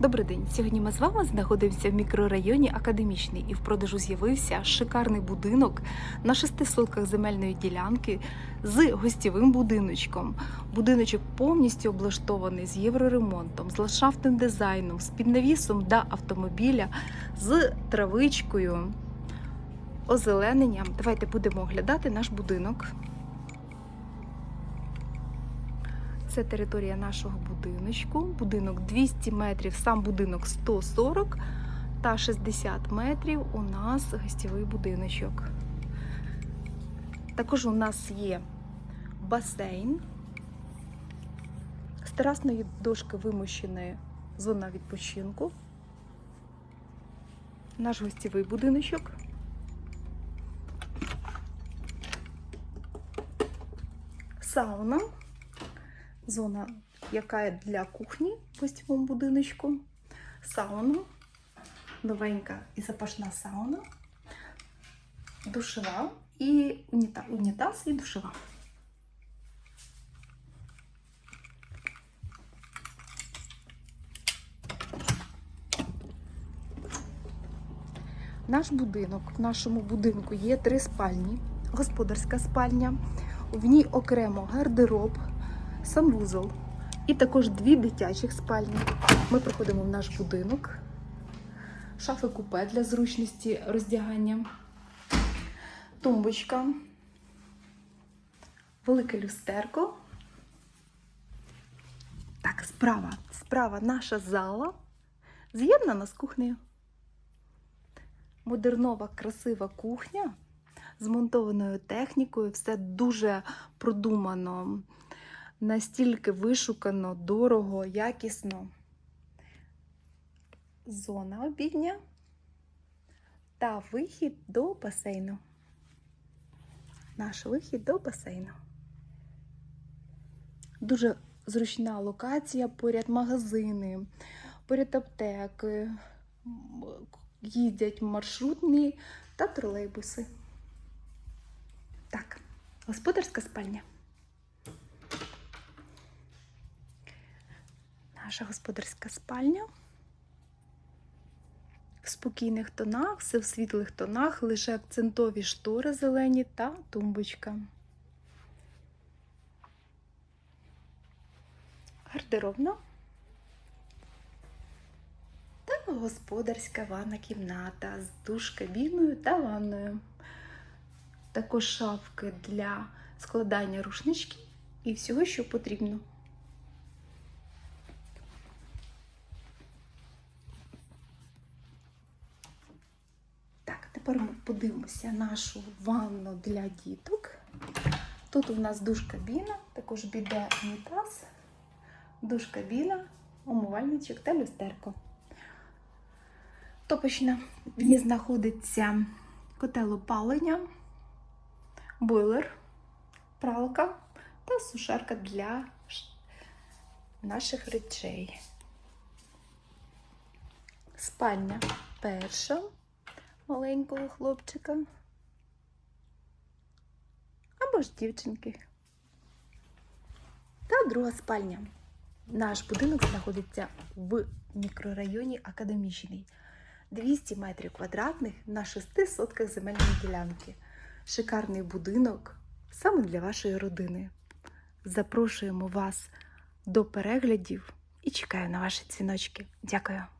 Добрий день. Сьогодні ми з вами знаходимося в мікрорайоні Академічний і в продажу з'явився шикарний будинок на шести сотках земельної ділянки з гостєвим будиночком. Будиночок повністю облаштований з євроремонтом, з ландшафтним дизайном, з піднавісом до автомобіля, з травичкою, озелененням. Давайте будемо оглядати наш будинок. Це територія нашого будиночку. Будинок 200 метрів, сам будинок 140 та 60 метрів у нас гостєвий будиночок. Також у нас є басейн. З терасної дошки вимощена зона відпочинку. Наш гостєвий будиночок. Сауна зона, яка для кухні в гостєвому будиночку, сауна, новенька і запашна сауна, душева і уніта, унітаз і душева. Наш будинок, в нашому будинку є три спальні, господарська спальня, в ній окремо гардероб, санвузол і також дві дитячих спальні. Ми проходимо в наш будинок, шафи купе для зручності роздягання, тумбочка, велике люстерко. Так, справа, справа наша зала з'єднана з кухнею. Модернова, красива кухня з монтованою технікою, все дуже продумано настільки вишукано, дорого, якісно. Зона обідня та вихід до басейну. Наш вихід до басейну. Дуже зручна локація, поряд магазини, поряд аптеки, їздять маршрутні та тролейбуси. Так, господарська спальня. Наша господарська спальня. В спокійних тонах, все в світлих тонах, лише акцентові штори зелені та тумбочка. Гардеробна та господарська ванна кімната з душ-кабіною та ванною. Також шафки для складання рушнички і всього, що потрібно. Тепер ми подивимося нашу ванну для діток. Тут у нас душ-кабіна, також біде унітаз, душ-кабіна, умивальничок та люстерко. Топочна в ній знаходиться котел опалення, бойлер, пралка та сушарка для наших речей. Спальня перша маленького хлопчика або ж дівчинки. Та друга спальня. Наш будинок знаходиться в мікрорайоні Академічний. 200 метрів квадратних на 6 сотках земельної ділянки. Шикарний будинок саме для вашої родини. Запрошуємо вас до переглядів і чекаю на ваші дзвіночки. Дякую!